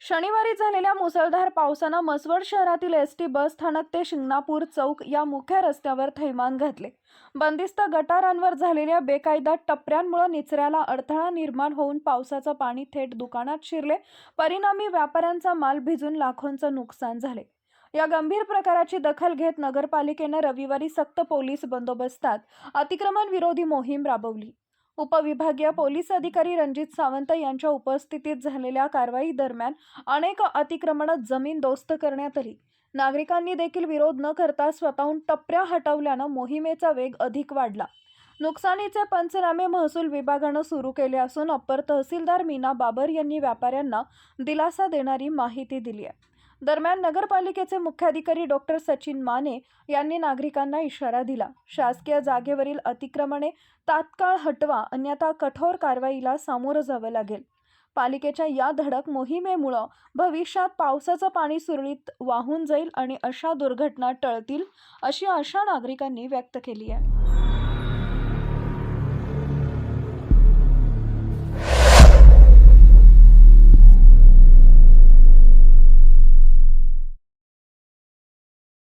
शनिवारी झालेल्या मुसळधार पावसानं मसवड शहरातील एस टी बस स्थानक ते शिंगणापूर चौक या मुख्य रस्त्यावर थैमान घातले. बंदिस्त गटारांवर झालेल्या बेकायदा टपऱ्यांमुळे निचऱ्याला अडथळा निर्माण होऊन पावसाचं पाणी थेट दुकानात शिरले. परिणामी व्यापाऱ्यांचा माल भिजून लाखोंचं नुकसान झाले. या गंभीर प्रकाराची दखल घेत नगरपालिकेनं रविवारी सक्त पोलीस बंदोबस्तात अतिक्रमण विरोधी मोहीम राबवली. उपविभागीय पोलीस अधिकारी रणजित सावंत यांच्या उपस्थितीत झालेल्या कारवाई दरम्यान अनेक अतिक्रमणात जमीन दोस्त करण्यात आली. नागरिकांनी देखील विरोध न करता स्वतःहून टपऱ्या हटवल्यानं मोहिमेचा वेग अधिक वाढला. नुकसानीचे पंचनामे महसूल विभागानं सुरू केले असून अप्पर तहसीलदार मीना बाबर यांनी व्यापाऱ्यांना दिलासा देणारी माहिती दिली आहे. दरम्यान नगरपालिकेचे मुख्याधिकारी डॉक्टर सचिन माने यांनी नागरिकांना इशारा दिला. शासकीय जागेवरील अतिक्रमणे तात्काळ हटवा अन्यथा कठोर कारवाईला सामोरं जावं लागेल. पालिकेच्या या धडक मोहिमेमुळं भविष्यात पावसाचं पाणी सुरळीत वाहून जाईल आणि अशा दुर्घटना टळतील अशी आशा नागरिकांनी व्यक्त केली आहे.